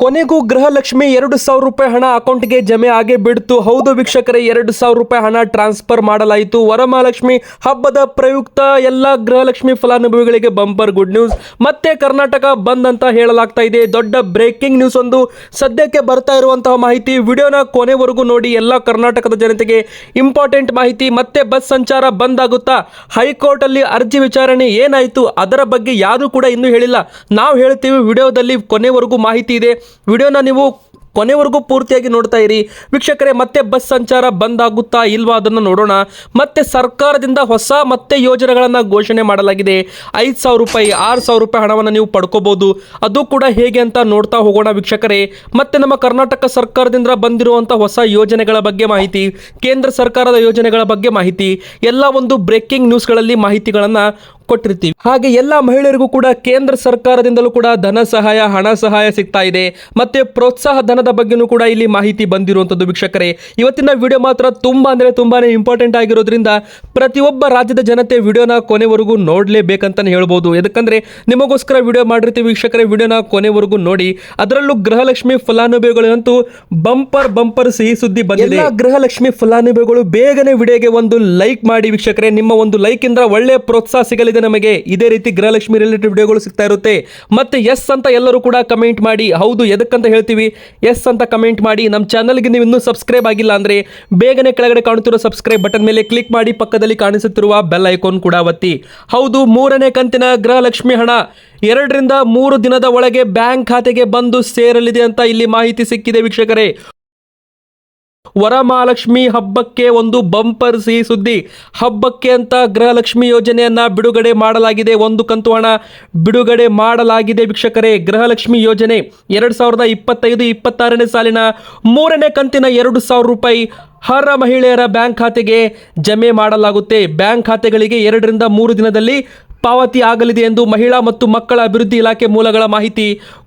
ಕೊನೆಗೂ ಗೃಹಲಕ್ಷ್ಮಿ ಎರಡು ಸಾವಿರ ರೂಪಾಯಿ ಹಣ ಅಕೌಂಟ್ಗೆ ಜಮೆ ಆಗೇ ಬಿಡ್ತು. ಹೌದು ವೀಕ್ಷಕರೇ, ಎರಡು ಸಾವಿರ ರೂಪಾಯಿ ಹಣ ಟ್ರಾನ್ಸ್ಫರ್ ಮಾಡಲಾಯಿತು. ವರಮಹಾಲಕ್ಷ್ಮಿ ಹಬ್ಬದ ಪ್ರಯುಕ್ತ ಎಲ್ಲ ಗೃಹಲಕ್ಷ್ಮಿ ಫಲಾನುಭವಿಗಳಿಗೆ ಬಂಪರ್ ಗುಡ್ ನ್ಯೂಸ್. ಮತ್ತೆ ಕರ್ನಾಟಕ ಬಂದ್ ಅಂತ ಹೇಳಲಾಗ್ತಾ ಇದೆ. ದೊಡ್ಡ ಬ್ರೇಕಿಂಗ್ ನ್ಯೂಸ್ ಒಂದು. ಸದ್ಯಕ್ಕೆ ಬರ್ತಾ ಇರುವಂತಹ ಮಾಹಿತಿ ವಿಡಿಯೋನ ಕೊನೆವರೆಗೂ ನೋಡಿ. ಎಲ್ಲ ಕರ್ನಾಟಕದ ಜನತೆಗೆ ಇಂಪಾರ್ಟೆಂಟ್ ಮಾಹಿತಿ. ಮತ್ತೆ ಬಸ್ ಸಂಚಾರ ಬಂದ್ ಆಗುತ್ತಾ? ಹೈಕೋರ್ಟ್ ಅಲ್ಲಿ ಅರ್ಜಿ ವಿಚಾರಣೆ ಏನಾಯಿತು? ಅದರ ಬಗ್ಗೆ ಯಾರು ಕೂಡ ಇನ್ನೂ ಹೇಳಿಲ್ಲ. ನಾವು ಹೇಳ್ತೀವಿ, ವಿಡಿಯೋದಲ್ಲಿ ಕೊನೆವರೆಗೂ ಮಾಹಿತಿ ಇದೆ. ವಿಡಿಯೋನ ನೀವು ಕೊನೆವರೆಗೂ ಪೂರ್ತಿಯಾಗಿ ನೋಡ್ತಾ ಇರಿ. ವೀಕ್ಷಕರೇ, ಮತ್ತೆ ಬಸ್ ಸಂಚಾರ ಬಂದ್ ಆಗುತ್ತಾ ಇಲ್ವಾ ಅದನ್ನು ನೋಡೋಣ. ಮತ್ತೆ ಸರ್ಕಾರದಿಂದ ಹೊಸ ಮತ್ತೆ ಯೋಜನೆಗಳನ್ನು ಘೋಷಣೆ ಮಾಡಲಾಗಿದೆ. ಐದು ಸಾವಿರ ರೂಪಾಯಿ, ಆರು ಸಾವಿರ ರೂಪಾಯಿ ಹಣವನ್ನು ನೀವು ಪಡ್ಕೋಬಹುದು ಅದು ಕೂಡ ಹೇಗೆ ಅಂತ ನೋಡ್ತಾ ಹೋಗೋಣ ವೀಕ್ಷಕರೇ. ಮತ್ತೆ ನಮ್ಮ ಕರ್ನಾಟಕ ಸರ್ಕಾರದಿಂದ ಬಂದಿರುವಂಥ ಹೊಸ ಯೋಜನೆಗಳ ಬಗ್ಗೆ ಮಾಹಿತಿ, ಕೇಂದ್ರ ಸರ್ಕಾರದ ಯೋಜನೆಗಳ ಬಗ್ಗೆ ಮಾಹಿತಿ, ಎಲ್ಲ ಒಂದು ಬ್ರೇಕಿಂಗ್ ನ್ಯೂಸ್ಗಳಲ್ಲಿ ಮಾಹಿತಿಗಳನ್ನು ಕೊಟ್ಟಿರ್ತೀವಿ. ಹಾಗೆ ಎಲ್ಲಾ ಮಹಿಳೆಯರಿಗೂ ಕೂಡ ಕೇಂದ್ರ ಸರ್ಕಾರದಿಂದಲೂ ಕೂಡ ಧನ ಸಹಾಯ, ಹಣ ಸಹಾಯ ಸಿಗ್ತಾ ಇದೆ. ಮತ್ತೆ ಪ್ರೋತ್ಸಾಹ ಧನದ ಬಗ್ಗೆನೂ ಕೂಡ ಇಲ್ಲಿ ಮಾಹಿತಿ ಬಂದಿರುವಂತದ್ದು ವೀಕ್ಷಕರೇ. ಇವತ್ತಿನ ವಿಡಿಯೋ ಮಾತ್ರ ತುಂಬಾ ಅಂದ್ರೆ ತುಂಬಾನೇ ಇಂಪಾರ್ಟೆಂಟ್ ಆಗಿರೋದ್ರಿಂದ ಪ್ರತಿಯೊಬ್ಬ ರಾಜ್ಯದ ಜನತೆ ವಿಡಿಯೋನ ಕೊನೆವರೆಗೂ ನೋಡಲೇಬೇಕಂತಾನೆ ಹೇಳ್ಬೋದು. ಯಾಕಂದ್ರೆ ನಿಮಗೋಸ್ಕರ ವಿಡಿಯೋ ಮಾಡಿರ್ತೀವಿ ವೀಕ್ಷಕರೇ, ವಿಡಿಯೋನ ಕೊನೆವರೆಗೂ ನೋಡಿ. ಅದರಲ್ಲೂ ಗೃಹಲಕ್ಷ್ಮಿ ಫಲಾನುಭವಿಗಳಂತೂ ಬಂಪರ್ ಬಂಪರ್ ಸಿಹಿ ಸುದ್ದಿ ಬಂದಿದೆ. ಗೃಹಲಕ್ಷ್ಮಿ ಫಲಾನುಭವಿಗಳು ಬೇಗನೆ ವಿಡಿಯೋಗೆ ಒಂದು ಲೈಕ್ ಮಾಡಿ ವೀಕ್ಷಕರೇ. ನಿಮ್ಮ ಒಂದು ಲೈಕ್ ಇಂದ ಒಳ್ಳೆ ಪ್ರೋತ್ಸಾಹ ಸಿಗಲಿದೆ ನಮಗೆ ಇದೇ ರೀತಿ ಗೃಹಲಕ್ಷ್ಮಿ ರಿಲೇಟೆಡ್ ವಿಡಿಯೋಗಳು ಸಿಗ್ತಾ ಇರುತ್ತೆ. ಮತ್ತೆ ಎಸ್ ಅಂತ ಎಲ್ಲರೂ ಕೂಡ ಕಮೆಂಟ್ ಮಾಡಿ, ಹೌದು ಎದಕ್ಕಂತ ಹೇಳ್ತೀವಿ? ಎಸ್ ಅಂತ ಕಮೆಂಟ್ ಮಾಡಿ ನಮ್ಮ ಚಾನಲ್ಗೆ ನೀವು ಇನ್ನೂ ಸಬ್ಸ್ಕ್ರೈಬ್ ಆಗಿಲ್ಲ ಅಂದ್ರೆ ಬೇಗನೆ ಕೆಳಗಡೆ ಕಾಣುತ್ತಿರೋ ಸಬ್ಸ್ಕ್ರೈಬ್ ಬಟನ್ ಮೇಲೆ ಕ್ಲಿಕ್ ಮಾಡಿ, ಪಕ್ಕದಲ್ಲಿ ಕಾಣಿಸುತ್ತಿರುವ ಬೆಲ್ ಐಕಾನ್ ಕೂಡ ಒತ್ತಿ. ಹೌದು, ಮೂರನೇ ಕಂತಿನ ಗೃಹಲಕ್ಷ್ಮಿ ಹಣ. ಎರಡರಿಂದ ಮೂರು ದಿನದ ಒಳಗೆ ಬ್ಯಾಂಕ್ ಖಾತೆಗೆ ಬಂದು ಸೇರಲಿದೆ ಅಂತ ಇಲ್ಲಿ ಮಾಹಿತಿ ಸಿಕ್ಕಿದೆ ವೀಕ್ಷಕರೇ. ವರಮಹಾಲಕ್ಷ್ಮಿ ಹಬ್ಬಕ್ಕೆ ಒಂದು ಬಂಪರ್ ಸಿಹಿ ಸುದ್ದಿ. ಹಬ್ಬಕ್ಕೆ ಅಂತ ಗೃಹಲಕ್ಷ್ಮಿ ಯೋಜನೆಯನ್ನ ಬಿಡುಗಡೆ ಮಾಡಲಾಗಿದೆ. ಒಂದು ಕಂತು ಹಣ ಬಿಡುಗಡೆ ಮಾಡಲಾಗಿದೆ ವೀಕ್ಷಕರೇ. ಗೃಹಲಕ್ಷ್ಮಿ ಯೋಜನೆ ಎರಡು ಸಾವಿರದ ಇಪ್ಪತ್ತೈದು ಇಪ್ಪತ್ತಾರನೇ ಸಾಲಿನ ಮೂರನೇ ಕಂತಿನ ಎರಡು ಸಾವಿರ ರೂಪಾಯಿ ಹರ ಮಹಿಳೆಯರ ಬ್ಯಾಂಕ್ ಖಾತೆಗೆ ಜಮೆ ಮಾಡಲಾಗುತ್ತೆ. ಬ್ಯಾಂಕ್ ಖಾತೆಗಳಿಗೆ ಎರಡರಿಂದ ಮೂರು ದಿನದಲ್ಲಿ ಪಾವತಿ ಆಗಲಿದೆ ಎಂದು ಮಹಿಳಾ ಮತ್ತು ಮಕ್ಕಳ ಅಭಿವೃದ್ಧಿ ಇಲಾಖೆ ಮೂಲಗಳ ಮಾಹಿತಿ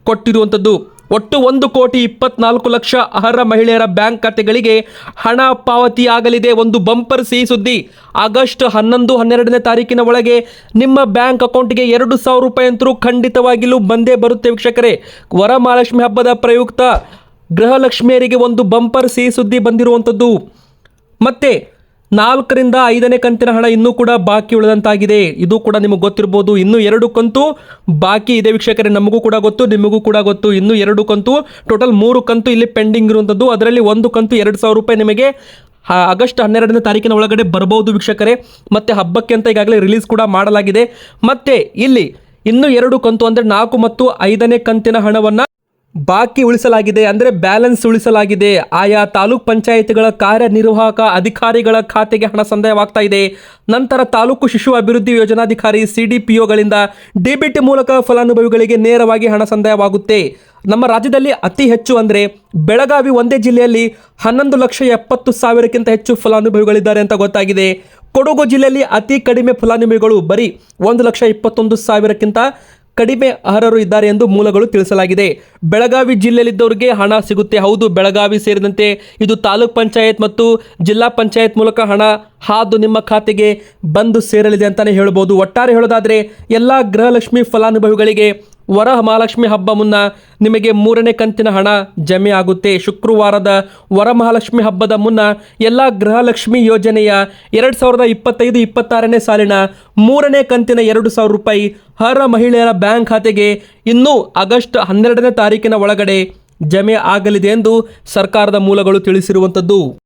ಕೊಟ್ಟಿರುವಂಥದ್ದು ಒಟ್ಟು ಒಂದು ಕೋಟಿ ಇಪ್ಪತ್ನಾಲ್ಕು ಲಕ್ಷ ಅರ್ಹ ಮಹಿಳೆಯರ ಬ್ಯಾಂಕ್ ಖಾತೆಗಳಿಗೆ ಹಣ ಪಾವತಿಯಾಗಲಿದೆ ಒಂದು ಬಂಪರ್ ಸಿಹಿ ಸುದ್ದಿ. ಆಗಸ್ಟ್ ಹನ್ನೊಂದು, ಹನ್ನೆರಡನೇ ತಾರೀಕಿನ ಒಳಗೆ ನಿಮ್ಮ ಬ್ಯಾಂಕ್ ಅಕೌಂಟ್ಗೆ ಎರಡು ಸಾವಿರ ರೂಪಾಯಿ ಅಂತರೂ ಖಂಡಿತವಾಗಿಯೂ ಬಂದೇ ಬರುತ್ತೆ ವೀಕ್ಷಕರೇ. ವರಮಹಾಲಕ್ಷ್ಮಿ ಹಬ್ಬದ ಪ್ರಯುಕ್ತ ಗೃಹಲಕ್ಷ್ಮಿಯರಿಗೆ ಒಂದು ಬಂಪರ್ ಸಿಹಿ ಸುದ್ದಿ ಬಂದಿರುವಂಥದ್ದು. ಮತ್ತೆ ನಾಲ್ಕರಿಂದ ಐದನೇ ಕಂತಿನ ಹಣ ಇನ್ನೂ ಕೂಡ ಬಾಕಿ ಉಳಿದಂತಾಗಿದೆ. ಇದು ಕೂಡ ನಿಮಗೆ ಗೊತ್ತಿರ್ಬೋದು, ಇನ್ನೂ ಎರಡು ಕಂತು ಬಾಕಿ ಇದೆ ವೀಕ್ಷಕರೇ, ನಮಗೂ ಕೂಡ ಗೊತ್ತು, ನಿಮಗೂ ಕೂಡ ಗೊತ್ತು, ಇನ್ನೂ ಎರಡು ಕಂತು, ಟೋಟಲ್ ಮೂರು ಕಂತು ಇಲ್ಲಿ ಪೆಂಡಿಂಗ್ ಇರುವಂಥದ್ದು ಅದರಲ್ಲಿ ಒಂದು ಕಂತು ಎರಡು ಸಾವಿರ ರೂಪಾಯಿ ನಿಮಗೆ ಆಗಸ್ಟ್ ಹನ್ನೆರಡನೇ ತಾರೀಕಿನ ಒಳಗಡೆ ಬರಬಹುದು ವೀಕ್ಷಕರೇ. ಮತ್ತೆ ಹಬ್ಬಕ್ಕೆ ಅಂತ ಈಗಾಗಲೇ ರಿಲೀಸ್ ಕೂಡ ಮಾಡಲಾಗಿದೆ. ಮತ್ತೆ ಇಲ್ಲಿ ಇನ್ನೂ ಎರಡು ಕಂತು ಅಂದರೆ ನಾಲ್ಕು ಮತ್ತು ಐದನೇ ಕಂತಿನ ಹಣವನ್ನು ಬಾಕಿ ಉಳಿಸಲಾಗಿದೆ ಅಂದರೆ ಬ್ಯಾಲೆನ್ಸ್ ಉಳಿಸಲಾಗಿದೆ. ಆಯಾ ತಾಲೂಕ್ ಪಂಚಾಯತ್ಗಳ ಕಾರ್ಯನಿರ್ವಾಹಕ ಅಧಿಕಾರಿಗಳ ಖಾತೆಗೆ ಹಣ ಸಂದಾಯವಾಗ್ತಾ ಇದೆ. ನಂತರ ತಾಲೂಕು ಶಿಶು ಅಭಿವೃದ್ಧಿ ಯೋಜನಾಧಿಕಾರಿ ಸಿ ಡಿ ಪಿ ಒಗಳಿಂದ ಡಿ ಬಿ ಟಿ ಮೂಲಕ ಫಲಾನುಭವಿಗಳಿಗೆ ನೇರವಾಗಿ ಹಣ ಸಂದಾಯವಾಗುತ್ತೆ. ನಮ್ಮ ರಾಜ್ಯದಲ್ಲಿ ಅತಿ ಹೆಚ್ಚು ಅಂದರೆ ಬೆಳಗಾವಿ ಒಂದೇ ಜಿಲ್ಲೆಯಲ್ಲಿ ಹನ್ನೊಂದು ಲಕ್ಷ ಎಪ್ಪತ್ತು ಸಾವಿರಕ್ಕಿಂತ ಹೆಚ್ಚು ಫಲಾನುಭವಿಗಳಿದ್ದಾರೆ ಅಂತ ಗೊತ್ತಾಗಿದೆ. ಕೊಡಗು ಜಿಲ್ಲೆಯಲ್ಲಿ ಅತಿ ಕಡಿಮೆ ಫಲಾನುಭವಿಗಳು ಬರೀ ಒಂದು ಲಕ್ಷ ಇಪ್ಪತ್ತೊಂದು ಸಾವಿರಕ್ಕಿಂತ ಕಡಿಮೆ ಅರ್ಹರು ಇದ್ದಾರೆ ಎಂದು ಮೂಲಗಳು ತಿಳಿಸಲಾಗಿದೆ. ಬೆಳಗಾವಿ ಜಿಲ್ಲೆಯಲ್ಲಿದ್ದವರಿಗೆ ಹಣ ಸಿಗುತ್ತೆ. ಹೌದು, ಬೆಳಗಾವಿ ಸೇರಿದಂತೆ ಇದು ತಾಲೂಕ್ ಪಂಚಾಯತ್ ಮತ್ತು ಜಿಲ್ಲಾ ಪಂಚಾಯತ್ ಮೂಲಕ ಹಣ ಹಾದು ನಿಮ್ಮ ಖಾತೆಗೆ ಬಂದು ಸೇರಲಿದೆ ಅಂತಲೇ ಹೇಳ್ಬೋದು. ಒಟ್ಟಾರೆ ಹೇಳೋದಾದರೆ, ಎಲ್ಲ ಗೃಹಲಕ್ಷ್ಮಿ ಫಲಾನುಭವಿಗಳಿಗೆ ವರ ಮಹಾಲಕ್ಷ್ಮಿ ಹಬ್ಬ ಮುನ್ನ ನಿಮಗೆ ಮೂರನೇ ಕಂತಿನ ಹಣ ಜಮೆ ಆಗುತ್ತೆ. ಶುಕ್ರವಾರದ ವರಮಹಾಲಕ್ಷ್ಮಿ ಹಬ್ಬದ ಮುನ್ನ ಎಲ್ಲ ಗೃಹಲಕ್ಷ್ಮಿ ಯೋಜನೆಯ ಎರಡು ಸಾವಿರದ ಇಪ್ಪತ್ತೈದು ಇಪ್ಪತ್ತಾರನೇ ಸಾಲಿನ ಮೂರನೇ ಕಂತಿನ ಎರಡು ಸಾವಿರ ರೂಪಾಯಿ ಹರ ಮಹಿಳೆಯರ ಬ್ಯಾಂಕ್ ಖಾತೆಗೆ ಇನ್ನೂ ಆಗಸ್ಟ್ ಹನ್ನೆರಡನೇ ತಾರೀಕಿನ ಒಳಗಡೆ ಜಮೆ ಆಗಲಿದೆ ಎಂದು ಸರ್ಕಾರದ ಮೂಲಗಳು ತಿಳಿಸಿರುವಂಥದ್ದು.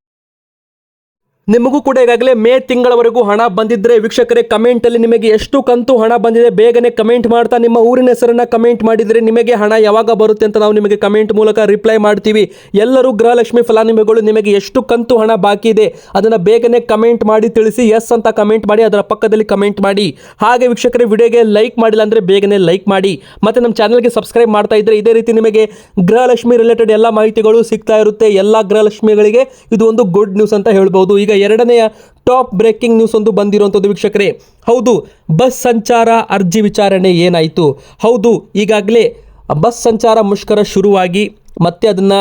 ನಿಮಗೂ ಕೂಡ ಈಗಾಗಲೇ ಮೇ ತಿಂಗಳವರೆಗೂ ಹಣ ಬಂದಿದ್ರೆ ವೀಕ್ಷಕರೇ ಕಮೆಂಟ್ ಅಲ್ಲಿ ನಿಮಗೆ ಎಷ್ಟು ಕಂತು ಹಣ ಬಂದಿದೆ ಬೇಗನೆ ಕಮೆಂಟ್ ಮಾಡ್ತಾ ನಿಮ್ಮ ಊರಿನ ಹೆಸರನ್ನ ಕಮೆಂಟ್ ಮಾಡಿದ್ರೆ ನಿಮಗೆ ಹಣ ಯಾವಾಗ ಬರುತ್ತೆ ಅಂತ ನಾವು ನಿಮಗೆ ಕಮೆಂಟ್ ಮೂಲಕ ರಿಪ್ಲೈ ಮಾಡ್ತೀವಿ. ಎಲ್ಲರೂ ಗೃಹಲಕ್ಷ್ಮಿ ಫಲಾನುಭವಿಗಳು ನಿಮಗೆ ಎಷ್ಟು ಕಂತು ಹಣ ಬಾಕಿ ಇದೆ ಅದನ್ನ ಬೇಗನೆ ಕಮೆಂಟ್ ಮಾಡಿ ತಿಳಿಸಿ ಎಸ್ ಅಂತ ಕಮೆಂಟ್ ಮಾಡಿ, ಅದರ ಪಕ್ಕದಲ್ಲಿ ಕಮೆಂಟ್ ಮಾಡಿ. ಹಾಗೆ ವೀಕ್ಷಕರೇ ವಿಡಿಯೋಗೆ ಲೈಕ್ ಮಾಡಿಲ್ಲ ಅಂದ್ರೆ ಬೇಗನೆ ಲೈಕ್ ಮಾಡಿ. ಮತ್ತೆ ನಮ್ಮ ಚಾನಲ್ಗೆ ಸಬ್ಸ್ಕ್ರೈಬ್ ಮಾಡ್ತಾ ಇದ್ರೆ ಇದೇ ರೀತಿ ನಿಮಗೆ ಗೃಹಲಕ್ಷ್ಮಿ ರಿಲೇಟೆಡ್ ಎಲ್ಲ ಮಾಹಿತಿಗಳು ಸಿಗ್ತಾ ಇರುತ್ತೆ. ಎಲ್ಲ ಗೃಹಲಕ್ಷ್ಮಿಗಳಿಗೆ ಇದು ಒಂದು ಗುಡ್ ನ್ಯೂಸ್ ಅಂತ ಹೇಳ್ಬೋದು. ಈಗ ಎರಡನೆಯ ಟಾಪ್ ಬ್ರೇಕಿಂಗ್ ನ್ಯೂಸ್ ಒಂದು ಬಂದಿರುವಂಥದ್ದು ವೀಕ್ಷಕರೇ. ಹೌದು, ಬಸ್ ಸಂಚಾರ ಅರ್ಜಿ ವಿಚಾರಣೆ ಏನಾಯಿತು? ಹೌದು, ಈಗಾಗಲೇ ಬಸ್ ಸಂಚಾರ ಮುಷ್ಕರ ಶುರುವಾಗಿ, ಮತ್ತೆ ಅದನ್ನು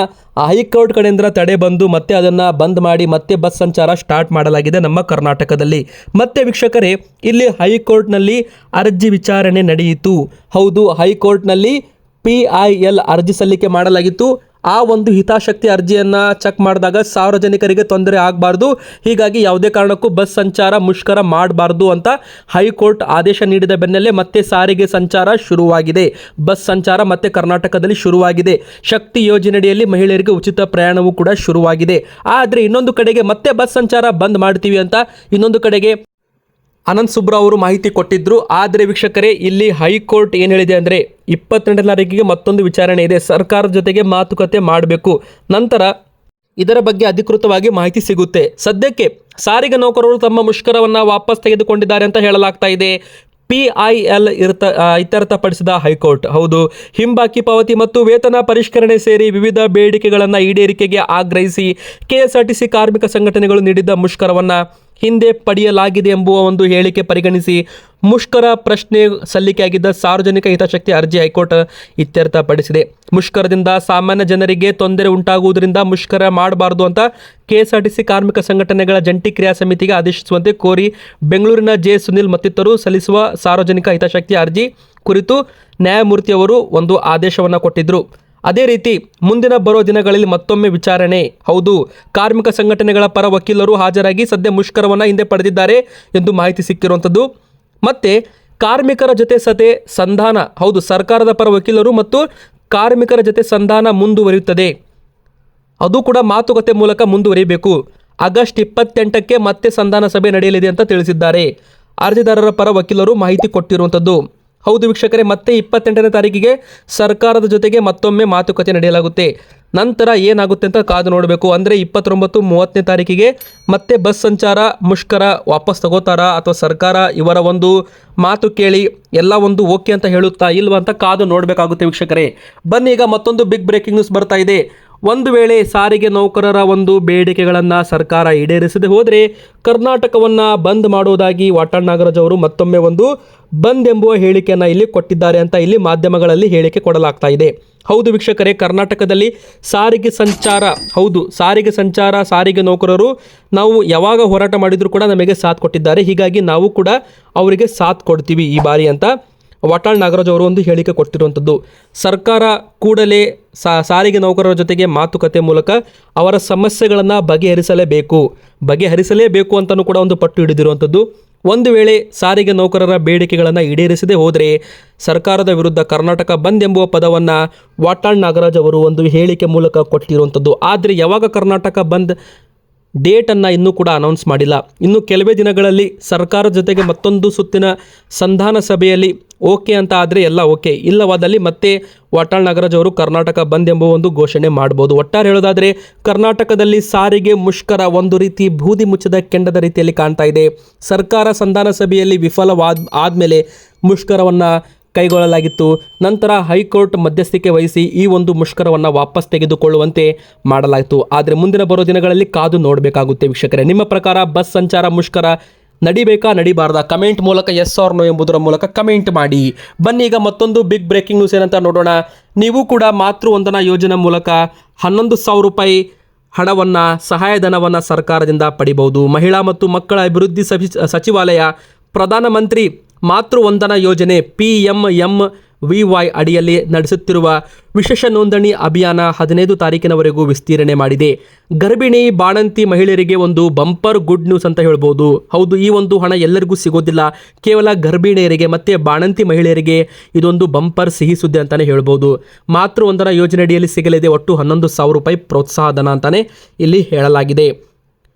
ಹೈಕೋರ್ಟ್ ಕಡೆಯಿಂದ ತಡೆ ಬಂದು, ಮತ್ತೆ ಅದನ್ನು ಬಂದ್ ಮಾಡಿ, ಮತ್ತೆ ಬಸ್ ಸಂಚಾರ ಸ್ಟಾರ್ಟ್ ಮಾಡಲಾಗಿದೆ ನಮ್ಮ ಕರ್ನಾಟಕದಲ್ಲಿ. ಮತ್ತೆ ವೀಕ್ಷಕರೇ, ಇಲ್ಲಿ ಹೈಕೋರ್ಟ್ನಲ್ಲಿ ಅರ್ಜಿ ವಿಚಾರಣೆ ನಡೆಯಿತು. ಹೌದು, ಹೈಕೋರ್ಟ್ನಲ್ಲಿ ಪಿ ಐ ಎಲ್ ಅರ್ಜಿ ಸಲ್ಲಿಕೆ ಮಾಡಲಾಗಿತ್ತು. ಆ ಒಂದು ಹಿತಾಸಕ್ತಿ ಅರ್ಜಿಯನ್ನು ಚೆಕ್ ಮಾಡಿದಾಗ ಸಾರ್ವಜನಿಕರಿಗೆ ತೊಂದರೆ ಆಗಬಾರ್ದು. ಹೀಗಾಗಿ ಯಾವುದೇ ಕಾರಣಕ್ಕೂ ಬಸ್ ಸಂಚಾರ ಮುಷ್ಕರ ಮಾಡಬಾರ್ದು ಅಂತ ಹೈಕೋರ್ಟ್ ಆದೇಶ ನೀಡಿದ ಬೆನ್ನಲ್ಲೇ ಮತ್ತೆ ಸಾರಿಗೆ ಸಂಚಾರ ಶುರುವಾಗಿದೆ. ಬಸ್ ಸಂಚಾರ ಮತ್ತೆ ಕರ್ನಾಟಕದಲ್ಲಿ ಶುರುವಾಗಿದೆ. ಶಕ್ತಿ ಯೋಜನೆಯಡಿಯಲ್ಲಿ ಮಹಿಳೆಯರಿಗೆ ಉಚಿತ ಪ್ರಯಾಣವೂ ಕೂಡ ಶುರುವಾಗಿದೆ. ಆದರೆ ಇನ್ನೊಂದು ಕಡೆಗೆ ಮತ್ತೆ ಬಸ್ ಸಂಚಾರ ಬಂದ್ ಮಾಡ್ತೀವಿ ಅಂತ ಇನ್ನೊಂದು ಕಡೆಗೆ ಅನಂತ್ ಸುಬ್ರಾ ಅವರು ಮಾಹಿತಿ ಕೊಟ್ಟಿದ್ರು. ಆದರೆ ವೀಕ್ಷಕರೇ, ಇಲ್ಲಿ ಹೈಕೋರ್ಟ್ ಏನು ಹೇಳಿದೆ ಅಂದರೆ ಇಪ್ಪತ್ತೆಂಟನೇ ತಾರೀಕಿಗೆ ಮತ್ತೊಂದು ವಿಚಾರಣೆ ಇದೆ. ಸರ್ಕಾರದ ಜೊತೆಗೆ ಮಾತುಕತೆ ಮಾಡಬೇಕು. ನಂತರ ಇದರ ಬಗ್ಗೆ ಅಧಿಕೃತವಾಗಿ ಮಾಹಿತಿ ಸಿಗುತ್ತೆ. ಸದ್ಯಕ್ಕೆ ಸಾರಿಗೆ ನೌಕರರು ತಮ್ಮ ಮುಷ್ಕರವನ್ನು ವಾಪಸ್ ತೆಗೆದುಕೊಂಡಿದ್ದಾರೆ ಅಂತ ಹೇಳಲಾಗ್ತಾ ಇದೆ. ಪಿ ಐ ಎಲ್ ಇರ್ತ ಇತ್ಯರ್ಥಪಡಿಸಿದ ಹೈಕೋರ್ಟ್. ಹೌದು, ಹಿಂಬಾಕಿ ಪಾವತಿ ಮತ್ತು ವೇತನ ಪರಿಷ್ಕರಣೆ ಸೇರಿ ವಿವಿಧ ಬೇಡಿಕೆಗಳನ್ನು ಈಡೇರಿಕೆಗೆ ಆಗ್ರಹಿಸಿ ಕೆಎಸ್ಆರ್ಟಿಸಿ ಕಾರ್ಮಿಕ ಸಂಘಟನೆಗಳು ನೀಡಿದ್ದ ಮುಷ್ಕರವನ್ನು ಹಿಂದೆ ಪಡೆಯಲಾಗಿದೆ ಎಂಬುವ ಒಂದು ಹೇಳಿಕೆ ಪರಿಗಣಿಸಿ ಮುಷ್ಕರ ಪ್ರಶ್ನೆ ಸಲ್ಲಿಕೆಯಾಗಿದ್ದ ಸಾರ್ವಜನಿಕ ಹಿತಾಸಕ್ತಿ ಅರ್ಜಿ ಹೈಕೋರ್ಟ್ ಇತ್ಯರ್ಥಪಡಿಸಿದೆ. ಮುಷ್ಕರದಿಂದ ಸಾಮಾನ್ಯ ಜನರಿಗೆ ತೊಂದರೆ ಉಂಟಾಗುವುದರಿಂದ ಮುಷ್ಕರ ಮಾಡಬಾರದು ಅಂತ ಕೆಎಸ್ಆರ್ಟಿಸಿ ಕಾರ್ಮಿಕ ಸಂಘಟನೆಗಳ ಜಂಟಿ ಕ್ರಿಯಾ ಸಮಿತಿಗೆ ಆದೇಶಿಸುವಂತೆ ಕೋರಿ ಬೆಂಗಳೂರಿನ ಜೆ ಸುನಿಲ್ ಮತ್ತಿತರರು ಸಲ್ಲಿಸುವ ಸಾರ್ವಜನಿಕ ಹಿತಾಸಕ್ತಿ ಅರ್ಜಿ ಕುರಿತು ನ್ಯಾಯಮೂರ್ತಿಯವರು ಒಂದು ಆದೇಶವನ್ನು ಕೊಟ್ಟಿದ್ದರು ಅದೇ ರೀತಿ ಮುಂದಿನ ಬರೋ ದಿನಗಳಲ್ಲಿ ಮತ್ತೊಮ್ಮೆ ವಿಚಾರಣೆ. ಹೌದು, ಕಾರ್ಮಿಕ ಸಂಘಟನೆಗಳ ಪರ ವಕೀಲರು ಹಾಜರಾಗಿ ಸದ್ಯ ಮುಷ್ಕರವನ್ನು ಹಿಂದೆ ಪಡೆದಿದ್ದಾರೆ ಎಂದು ಮಾಹಿತಿ ಸಿಕ್ಕಿರುವಂಥದ್ದು. ಮತ್ತೆ, ಕಾರ್ಮಿಕರ ಜೊತೆ ಸತೆ ಸಂಧಾನ, ಹೌದು, ಸರ್ಕಾರದ ಪರ ವಕೀಲರು ಮತ್ತು ಕಾರ್ಮಿಕರ ಜೊತೆ ಸಂಧಾನ ಮುಂದುವರಿಯುತ್ತದೆ. ಅದು ಕೂಡ ಮಾತುಕತೆ ಮೂಲಕ ಮುಂದುವರಿಯಬೇಕು. ಆಗಸ್ಟ್ ಇಪ್ಪತ್ತೆಂಟಕ್ಕೆ ಮತ್ತೆ ಸಂಧಾನ ಸಭೆ ನಡೆಯಲಿದೆ ಅಂತ ತಿಳಿಸಿದ್ದಾರೆ. ಅರ್ಜಿದಾರರ ಪರ ವಕೀಲರು ಮಾಹಿತಿ ಕೊಟ್ಟಿರುವಂಥದ್ದು. ಹೌದು ವೀಕ್ಷಕರೇ, ಮತ್ತೆ ಇಪ್ಪತ್ತೆಂಟನೇ ತಾರೀಕಿಗೆ ಸರ್ಕಾರದ ಜೊತೆಗೆ ಮತ್ತೊಮ್ಮೆ ಮಾತುಕತೆ ನಡೆಯಲಾಗುತ್ತೆ. ನಂತರ ಏನಾಗುತ್ತೆ ಅಂತ ಕಾದು ನೋಡಬೇಕು. ಅಂದರೆ ಇಪ್ಪತ್ತೊಂಬತ್ತು, ಮೂವತ್ತನೇ ತಾರೀಕಿಗೆ ಮತ್ತೆ ಬಸ್ ಸಂಚಾರ ಮುಷ್ಕರ ವಾಪಸ್ ತಗೋತಾರಾ ಅಥವಾ ಸರ್ಕಾರ ಇವರ ಒಂದು ಮಾತು ಕೇಳಿ ಎಲ್ಲ ಒಂದು ಓಕೆ ಅಂತ ಹೇಳುತ್ತಾ ಇಲ್ವಾ ಅಂತ ಕಾದು ನೋಡಬೇಕಾಗುತ್ತೆ ವೀಕ್ಷಕರೇ. ಬನ್ನಿ, ಈಗ ಮತ್ತೊಂದು ಬಿಗ್ ಬ್ರೇಕಿಂಗ್ ನ್ಯೂಸ್ ಬರ್ತಾ ಇದೆ. ಒಂದು ವೇಳೆ ಸಾರಿಗೆ ನೌಕರರ ಒಂದು ಬೇಡಿಕೆಗಳನ್ನು ಸರ್ಕಾರ ಈಡೇರಿಸದೆ ಹೋದರೆ ಕರ್ನಾಟಕವನ್ನು ಬಂದ್ ಮಾಡುವುದಾಗಿ ವಾಟಾಳ್ ನಾಗರಾಜ್ ಅವರು ಮತ್ತೊಮ್ಮೆ ಒಂದು ಬಂದ್ ಎಂಬುವ ಹೇಳಿಕೆಯನ್ನು ಇಲ್ಲಿ ಕೊಟ್ಟಿದ್ದಾರೆ ಅಂತ ಇಲ್ಲಿ ಮಾಧ್ಯಮಗಳಲ್ಲಿ ಹೇಳಿಕೆ ಕೊಡಲಾಗ್ತಾ ಇದೆ. ಹೌದು ವೀಕ್ಷಕರೇ, ಕರ್ನಾಟಕದಲ್ಲಿ ಸಾರಿಗೆ ಸಂಚಾರ, ಹೌದು, ಸಾರಿಗೆ ಸಂಚಾರ, ಸಾರಿಗೆ ನೌಕರರು ನಾವು ಯಾವಾಗ ಹೋರಾಟ ಮಾಡಿದರೂ ಕೂಡ ನಮಗೆ ಸಾಥ್ ಕೊಟ್ಟಿದ್ದಾರೆ. ಹೀಗಾಗಿ ನಾವು ಕೂಡ ಅವರಿಗೆ ಸಾಥ್ ಕೊಡ್ತೀವಿ ಈ ಬಾರಿ ಅಂತ ವಾಟಾಳ್ ನಾಗರಾಜ್ ಅವರು ಒಂದು ಹೇಳಿಕೆ ಕೊಟ್ಟಿರುವಂಥದ್ದು, ಸರ್ಕಾರ ಕೂಡಲೇ ಸಾರಿಗೆ ನೌಕರರ ಜೊತೆಗೆ ಮಾತುಕತೆ ಮೂಲಕ ಅವರ ಸಮಸ್ಯೆಗಳನ್ನು ಬಗೆಹರಿಸಲೇಬೇಕು. ಬಗೆಹರಿಸಲೇಬೇಕು ಅಂತಲೂ ಕೂಡ ಒಂದು ಪಟ್ಟು ಹಿಡಿದಿರುವಂಥದ್ದು. ಒಂದು ವೇಳೆ ಸಾರಿಗೆ ನೌಕರರ ಬೇಡಿಕೆಗಳನ್ನು ಈಡೇರಿಸದೆ ಹೋದರೆ ಸರ್ಕಾರದ ವಿರುದ್ಧ ಕರ್ನಾಟಕ ಬಂದ್ ಎಂಬುವ ಪದವನ್ನು ವಾಟಾಳ್ ನಾಗರಾಜ್ ಅವರು ಒಂದು ಹೇಳಿಕೆ ಮೂಲಕ ಕೊಟ್ಟಿರುವಂಥದ್ದು. ಆದರೆ ಯಾವಾಗ ಕರ್ನಾಟಕ ಬಂದ್ ಡೇಟನ್ನು ಇನ್ನೂ ಕೂಡ ಅನೌನ್ಸ್ ಮಾಡಿಲ್ಲ. ಇನ್ನು ಕೆಲವೇ ದಿನಗಳಲ್ಲಿ ಸರ್ಕಾರದ ಜೊತೆಗೆ ಮತ್ತೊಂದು ಸುತ್ತಿನ ಸಂಧಾನ ಸಭೆಯಲ್ಲಿ ಓಕೆ ಅಂತ ಆದರೆ ಎಲ್ಲ ಓಕೆ. ಇಲ್ಲವಾದಲ್ಲಿ ಮತ್ತೆ ವಾಟಾಳ್ ನಾಗರಾಜ್ ಅವರು ಕರ್ನಾಟಕ ಬಂದ್ ಎಂಬ ಒಂದು ಘೋಷಣೆ ಮಾಡ್ಬೋದು. ಒಟ್ಟಾರೆ ಹೇಳೋದಾದರೆ ಕರ್ನಾಟಕದಲ್ಲಿ ಸಾರಿಗೆ ಮುಷ್ಕರ ಒಂದು ರೀತಿ ಬೂದಿ ಮುಚ್ಚದ ಕೆಂಡದ ರೀತಿಯಲ್ಲಿ ಕಾಣ್ತಾ ಇದೆ. ಸರ್ಕಾರ ಸಂಧಾನ ಸಭೆಯಲ್ಲಿ ವಿಫಲವಾದ ಆದಮೇಲೆ ಮುಷ್ಕರವನ್ನು ಕೈಗೊಳ್ಳಲಾಗಿತ್ತು. ನಂತರ ಹೈಕೋರ್ಟ್ ಮಧ್ಯಸ್ಥಿಕೆ ವಹಿಸಿ ಈ ಒಂದು ಮುಷ್ಕರವನ್ನು ವಾಪಸ್ ತೆಗೆದುಕೊಳ್ಳುವಂತೆ ಮಾಡಲಾಯಿತು. ಆದರೆ ಮುಂದಿನ ಬರೋ ದಿನಗಳಲ್ಲಿ ಕಾದು ನೋಡಬೇಕಾಗುತ್ತೆ ವೀಕ್ಷಕರೇ. ನಿಮ್ಮ ಪ್ರಕಾರ ಬಸ್ ಸಂಚಾರ ಮುಷ್ಕರ ನಡಿಬೇಕಾ, ನಡಿಬಾರ್ದ? ಕಮೆಂಟ್ ಮೂಲಕ ಎಸ್ ಆರ್ ನೋ ಎಂಬುದರ ಮೂಲಕ ಕಮೆಂಟ್ ಮಾಡಿ. ಬನ್ನಿ ಈಗ ಮತ್ತೊಂದು ಬಿಗ್ ಬ್ರೇಕಿಂಗ್ ನ್ಯೂಸ್ ಏನಂತ ನೋಡೋಣ. ನೀವು ಕೂಡ ಮಾತೃ ವಂದನಾ ಯೋಜನೆ ಮೂಲಕ ಹನ್ನೊಂದು ಸಾವಿರ ರೂಪಾಯಿ ಹಣವನ್ನು, ಸಹಾಯಧನವನ್ನು ಸರ್ಕಾರದಿಂದ ಪಡಿಬಹುದು. ಮಹಿಳಾ ಮತ್ತು ಮಕ್ಕಳ ಅಭಿವೃದ್ಧಿ ಸಚಿ ಸಚಿವಾಲಯ ಪ್ರಧಾನಮಂತ್ರಿ ಮಾತೃ ವಂದನಾ ಯೋಜನೆ P M M V Y ಅಡಿಯಲ್ಲಿ ನಡೆಸುತ್ತಿರುವ ವಿಶೇಷ ನೋಂದಣಿ ಅಭಿಯಾನ ಹದಿನೈದು ತಾರೀಕಿನವರೆಗೂ ವಿಸ್ತೀರ್ಣೆ ಮಾಡಿದೆ. ಗರ್ಭಿಣಿ, ಬಾಣಂತಿ ಮಹಿಳೆಯರಿಗೆ ಒಂದು ಬಂಪರ್ ಗುಡ್ ನ್ಯೂಸ್ ಅಂತ ಹೇಳ್ಬೋದು. ಹೌದು, ಈ ಒಂದು ಹಣ ಎಲ್ಲರಿಗೂ ಸಿಗೋದಿಲ್ಲ. ಕೇವಲ ಗರ್ಭಿಣಿಯರಿಗೆ ಮತ್ತು ಬಾಣಂತಿ ಮಹಿಳೆಯರಿಗೆ ಇದೊಂದು ಬಂಪರ್ ಸಿಹಿ ಸುದ್ದಿ ಅಂತಲೇ ಹೇಳ್ಬೋದು. ಮಾತೃ ಯೋಜನೆ ಅಡಿಯಲ್ಲಿ ಸಿಗಲಿದೆ ಒಟ್ಟು ಹನ್ನೊಂದು ಸಾವಿರ ರೂಪಾಯಿ ಪ್ರೋತ್ಸಾಹಧನ ಅಂತಲೇ ಇಲ್ಲಿ ಹೇಳಲಾಗಿದೆ.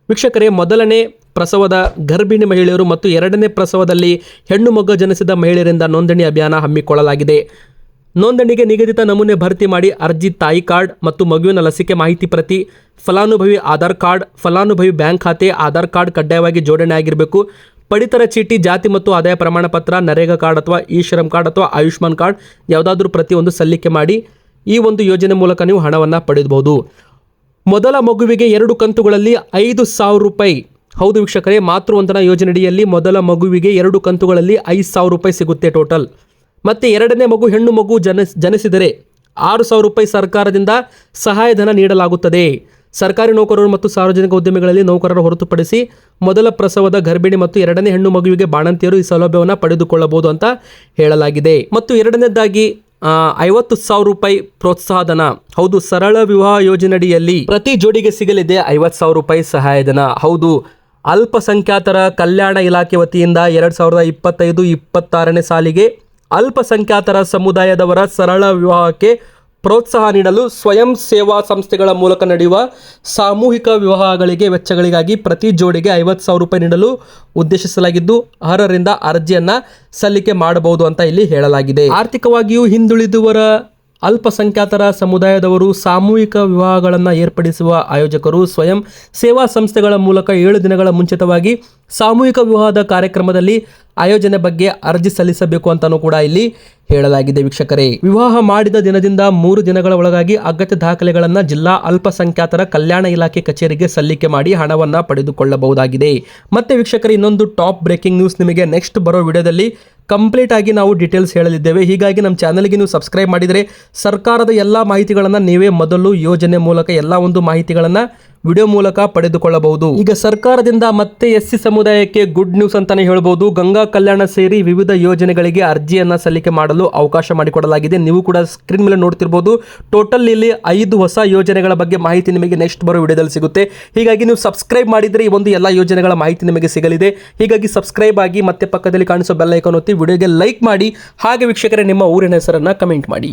ವೀಕ್ಷಕರೇ, ಮೊದಲನೇ ಪ್ರಸವದ ಗರ್ಭಿಣಿ ಮಹಿಳೆಯರು ಮತ್ತು ಎರಡನೇ ಪ್ರಸವದಲ್ಲಿ ಹೆಣ್ಣು ಮಗು ಜನಿಸಿದ ಮಹಿಳೆಯರಿಂದ ನೋಂದಣಿ ಅಭಿಯಾನ ಹಮ್ಮಿಕೊಳ್ಳಲಾಗಿದೆ. ನೋಂದಣಿಗೆ ನಿಗದಿತ ನಮೂನೆ ಭರ್ತಿ ಮಾಡಿ ಅರ್ಜಿ, ತಾಯಿ ಕಾರ್ಡ್ ಮತ್ತು ಮಗುವಿನ ಲಸಿಕೆ ಮಾಹಿತಿ ಪ್ರತಿ ಫಲಾನುಭವಿ ಆಧಾರ್ ಕಾರ್ಡ್, ಫಲಾನುಭವಿ ಬ್ಯಾಂಕ್ ಖಾತೆ, ಆಧಾರ್ ಕಾರ್ಡ್ ಕಡ್ಡಾಯವಾಗಿ ಜೋಡಣೆ ಆಗಿರಬೇಕು. ಪಡಿತರ ಚೀಟಿ, ಜಾತಿ ಮತ್ತು ಆದಾಯ ಪ್ರಮಾಣ ಪತ್ರ, ನರೇಗಾ ಕಾರ್ಡ್ ಅಥವಾ ಇ ಶ್ರಮ್ ಕಾರ್ಡ್ ಅಥವಾ ಆಯುಷ್ಮಾನ್ ಕಾರ್ಡ್ ಯಾವುದಾದ್ರೂ ಪ್ರತಿಯೊಂದು ಸಲ್ಲಿಕೆ ಮಾಡಿ ಈ ಒಂದು ಯೋಜನೆ ಮೂಲಕ ನೀವು ಹಣವನ್ನು ಪಡೆಯಬಹುದು. ಮೊದಲ ಮಗುವಿಗೆ ಎರಡು ಕಂತುಗಳಲ್ಲಿ ಐದು ಸಾವಿರ ರೂಪಾಯಿ ಹೌದು ವೀಕ್ಷಕರೇ, ಮಾತೃವಂದನಾ ಯೋಜನೆಯಡಿಯಲ್ಲಿ ಮೊದಲ ಮಗುವಿಗೆ ಎರಡು ಕಂತುಗಳಲ್ಲಿ ಐದು ಸಾವಿರ ರೂಪಾಯಿ ಸಿಗುತ್ತೆ ಟೋಟಲ್. ಮತ್ತು ಎರಡನೇ ಮಗು ಹೆಣ್ಣು ಮಗು ಜನಸ್ ಜನಿಸಿದರೆ ಆರು ಸಾವಿರ ರೂಪಾಯಿ ಸರ್ಕಾರದಿಂದ ಸಹಾಯಧನ ನೀಡಲಾಗುತ್ತದೆ. ಸರ್ಕಾರಿ ನೌಕರರು ಮತ್ತು ಸಾರ್ವಜನಿಕ ಉದ್ಯಮಿಗಳಲ್ಲಿ ನೌಕರರು ಹೊರತುಪಡಿಸಿ ಮೊದಲ ಪ್ರಸವದ ಗರ್ಭಿಣಿ ಮತ್ತು ಎರಡನೇ ಹೆಣ್ಣು ಮಗುವಿಗೆ ಬಾಣಂತಿಯರು ಈ ಸೌಲಭ್ಯವನ್ನು ಪಡೆದುಕೊಳ್ಳಬಹುದು ಅಂತ ಹೇಳಲಾಗಿದೆ. ಮತ್ತು ಎರಡನೇದಾಗಿ ಐವತ್ತು ಸಾವಿರ ರೂಪಾಯಿ ಪ್ರೋತ್ಸಾಹಧನ. ಹೌದು, ಸರಳ ವಿವಾಹ ಯೋಜನೆಯಡಿಯಲ್ಲಿ ಪ್ರತಿ ಜೋಡಿಗೆ ಸಿಗಲಿದೆ ಐವತ್ತು ಸಾವಿರ ರೂಪಾಯಿ ಸಹಾಯಧನ. ಹೌದು ಅಲ್ಪಸಂಖ್ಯಾತರ ಕಲ್ಯಾಣ ಇಲಾಖೆ ವತಿಯಿಂದ ಎರಡು ಸಾವಿರದ ಇಪ್ಪತ್ತೈದು, ಇಪ್ಪತ್ತಾರನೇ ಸಾಲಿಗೆ ಅಲ್ಪಸಂಖ್ಯಾತರ ಸಮುದಾಯದವರ ಸರಳ ವಿವಾಹಕ್ಕೆ ಪ್ರೋತ್ಸಾಹ ನೀಡಲು ಸ್ವಯಂ ಸೇವಾ ಸಂಸ್ಥೆಗಳ ಮೂಲಕ ನಡೆಯುವ ಸಾಮೂಹಿಕ ವಿವಾಹಗಳಿಗೆ ವೆಚ್ಚಗಳಿಗಾಗಿ ಪ್ರತಿ ಜೋಡಿಗೆ ಐವತ್ತು ಸಾವಿರ ರೂಪಾಯಿ ನೀಡಲು ಉದ್ದೇಶಿಸಲಾಗಿದ್ದು, ಅರ್ಹರಿಂದ ಅರ್ಜಿಯನ್ನು ಸಲ್ಲಿಕೆ ಮಾಡಬಹುದು ಅಂತ ಇಲ್ಲಿ ಹೇಳಲಾಗಿದೆ. ಆರ್ಥಿಕವಾಗಿಯೂ ಹಿಂದುಳಿದವರ ಅಲ್ಪಸಂಖ್ಯಾತರ ಸಮುದಾಯದವರು ಸಾಮೂಹಿಕ ವಿವಾಹಗಳನ್ನು ಏರ್ಪಡಿಸುವ ಆಯೋಜಕರು ಸ್ವಯಂ ಸೇವಾ ಸಂಸ್ಥೆಗಳ ಮೂಲಕ ಏಳು ದಿನಗಳ ಮುಂಚಿತವಾಗಿ ಸಾಮೂಹಿಕ ವಿವಾಹದ ಕಾರ್ಯಕ್ರಮದಲ್ಲಿ ಆಯೋಜನೆ ಬಗ್ಗೆ ಅರ್ಜಿ ಸಲ್ಲಿಸಬೇಕು ಅಂತಲೂ ಕೂಡ ಇಲ್ಲಿ ಹೇಳಲಾಗಿದೆ ವೀಕ್ಷಕರೇ. ವಿವಾಹ ಮಾಡಿದ ದಿನದಿಂದ ಮೂರು ದಿನಗಳ ಒಳಗಾಗಿ ಅಗತ್ಯ ದಾಖಲೆಗಳನ್ನು ಜಿಲ್ಲಾ ಅಲ್ಪಸಂಖ್ಯಾತರ ಕಲ್ಯಾಣ ಇಲಾಖೆ ಕಚೇರಿಗೆ ಸಲ್ಲಿಕೆ ಮಾಡಿ ಹಣವನ್ನ ಪಡೆದುಕೊಳ್ಳಬಹುದಾಗಿದೆ. ಮತ್ತೆ ವೀಕ್ಷಕರೇ, ಇನ್ನೊಂದು ಟಾಪ್ ಬ್ರೇಕಿಂಗ್ ನ್ಯೂಸ್ ನಿಮಗೆ ನೆಕ್ಸ್ಟ್ ಬರೋ ವಿಡಿಯೋದಲ್ಲಿ ಕಂಪ್ಲೀಟ್ ಆಗಿ ನಾವು ಡೀಟೇಲ್ಸ್ ಹೇಳಲಿದ್ದೇವೆ. ಹೀಗಾಗಿ ನಮ್ಮ ಚಾನಲ್ಗೆ ನೀವು ಸಬ್ಸ್ಕ್ರೈಬ್ ಮಾಡಿದರೆ ಸರ್ಕಾರದ ಎಲ್ಲ ಮಾಹಿತಿಗಳನ್ನು ನೀವೇ ಮೊದಲು ಯೋಜನೆ ಮೂಲಕ ಎಲ್ಲ ಒಂದು ಮಾಹಿತಿಗಳನ್ನು ವಿಡಿಯೋ ಮೂಲಕ ಪಡೆದುಕೊಳ್ಳಬಹುದು. ಈಗ ಸರ್ಕಾರದಿಂದ ಮತ್ತೆ ಎಸ್ಸಿ ಸಮುದಾಯಕ್ಕೆ ಗುಡ್ ನ್ಯೂಸ್ ಅಂತಾನೆ ಹೇಳಬಹುದು ಗಂಗಾ ಕಲ್ಯಾಣ ಸೇರಿ ವಿವಿಧ ಯೋಜನೆಗಳಿಗೆ ಅರ್ಜಿಯನ್ನ ಸಲ್ಲಿಕೆ ಮಾಡಲು ಅವಕಾಶ ಮಾಡಿಕೊಡಲಾಗಿದೆ. ನೀವು ಕೂಡ ಸ್ಕ್ರೀನ್ ಮೇಲೆ ನೋಡ್ತಿರ್ಬೋದು. ಟೋಟಲ್ ಇಲ್ಲಿ ಐದು ಹೊಸ ಯೋಜನೆಗಳ ಬಗ್ಗೆ ಮಾಹಿತಿ ನಿಮಗೆ ನೆಕ್ಸ್ಟ್ ಬರೋ ವಿಡಿಯೋದಲ್ಲಿ ಸಿಗುತ್ತೆ. ಹೀಗಾಗಿ ನೀವು ಸಬ್ಸ್ಕ್ರೈಬ್ ಮಾಡಿದರೆ ಈ ಒಂದು ಎಲ್ಲ ಯೋಜನೆಗಳ ಮಾಹಿತಿ ನಿಮಗೆ ಸಿಗಲಿದೆ. ಹೀಗಾಗಿ ಸಬ್ಸ್ಕ್ರೈಬ್ ಆಗಿ ಮತ್ತೆ ಪಕ್ಕದಲ್ಲಿ ಕಾಣಿಸೋ ಬೆಲ್ ಐಕಾನ್ ಒತ್ತಿ ವಿಡಿಯೋಗೆ ಲೈಕ್ ಮಾಡಿ. ಹಾಗೆ ವೀಕ್ಷಕರೇ, ನಿಮ್ಮ ಊರಿನ ಹೆಸರನ್ನ ಕಮೆಂಟ್ ಮಾಡಿ.